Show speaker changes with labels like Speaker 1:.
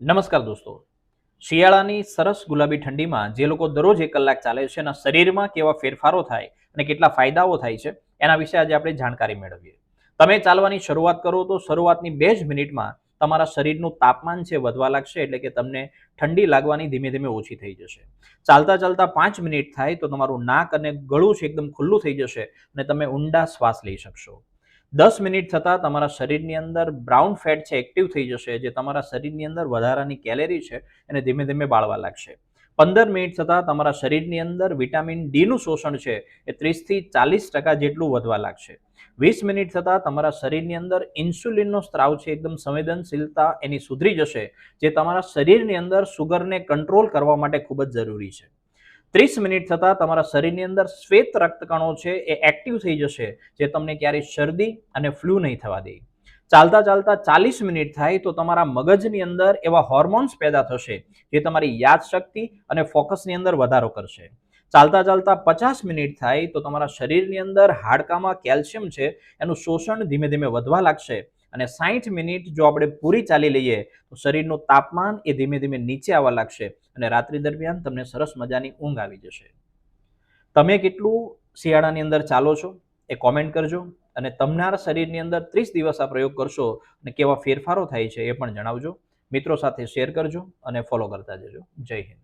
Speaker 1: નમસ્કાર દોસ્તો. શિયાળાની સરસ ગુલાબી ઠંડીમાં જે લોકો દરરોજ એક કલાક ચાલે છે એના શરીરમાં કેવા ફેરફારો થાય અને કેટલા ફાયદાઓ થાય છે એના વિશે આજે આપણે જાણકારી મેળવીએ. તમે ચાલવાની શરૂઆત કરો તો શરૂઆતની બે જ મિનિટમાં તમારા શરીરનું તાપમાન છે વધવા લાગશે એટલે કે તમને ઠંડી લાગવાની ધીમે ધીમે ઓછી થઈ જશે. ચાલતા ચાલતા પાંચ મિનિટ થાય તો તમારું નાક અને ગળું છે એકદમ ખુલ્લું થઈ જશે અને તમે ઊંડા શ્વાસ લઈ શકશો. દસ મિનિટ થતાં તમારા શરીરની અંદર બ્રાઉન ફેટ છે એક્ટિવ થઈ જશે, જે તમારા શરીરની અંદર વધારાની કેલેરી છે, એને ધીમે ધીમે બાળવા લાગશે. પંદર મિનિટ થતાં તમારા શરીરની અંદર વિટામિન ડીનું શોષણ છે, એ ત્રીસથી ચાલીસ ટકા જેટલું વધવા લાગશે. વીસ મિનિટ થતાં તમારા શરીરની અંદર ઇન્સ્યુલિનનો સ્ત્રાવ છે, એકદમ સંવેદનશીલતા એની સુધરી જશે, જે તમારા શરીરની અંદર સુગરને કંટ્રોલ કરવા માટે ખૂબ જ જરૂરી છે. ત્રીસ મિનિટ થતાં તમારા શરીરની અંદર શ્વેત રક્તકણો છે એ એક્ટિવ થઈ જશે, જે તમને ક્યારેય શરદી અને ફ્લૂ નહીં થવા દે. ચાલતા ચાલતા ચાલીસ મિનિટ થાય તો તમારા મગજની અંદર એવા હોર્મોન્સ પેદા થશે, જે તમારી યાદશક્તિ અને ફોકસની અંદર વધારો કરશે. ચાલતા ચાલતા પચાસ મિનિટ થાય તો તમારા શરીરની અંદર હાડકામાં કેલ્શિયમ છે, એનું શોષણ ધીમે ધીમે વધવા લાગશે. અને સાહીઠ મિનિટ જો આપણે પૂરી ચાલી લઈએ, તો શરીરનું તાપમાન એ ધીમે ધીમે નીચે આવવા લાગશે અને રાત્રિ દરમિયાન તમને સરસ મજાની ઊંઘ આવી જશે. તમે કેટલું શિયાળાની અંદર ચાલો છો એ કોમેન્ટ કરજો અને તમારા શરીરની અંદર ત્રીસ દિવસ આ પ્રયોગ કરશો અને કેવા ફેરફારો થાય છે એ પણ જણાવજો. મિત્રો સાથે શેર કરજો અને ફોલો કરતા જજો. જય હિન્દ.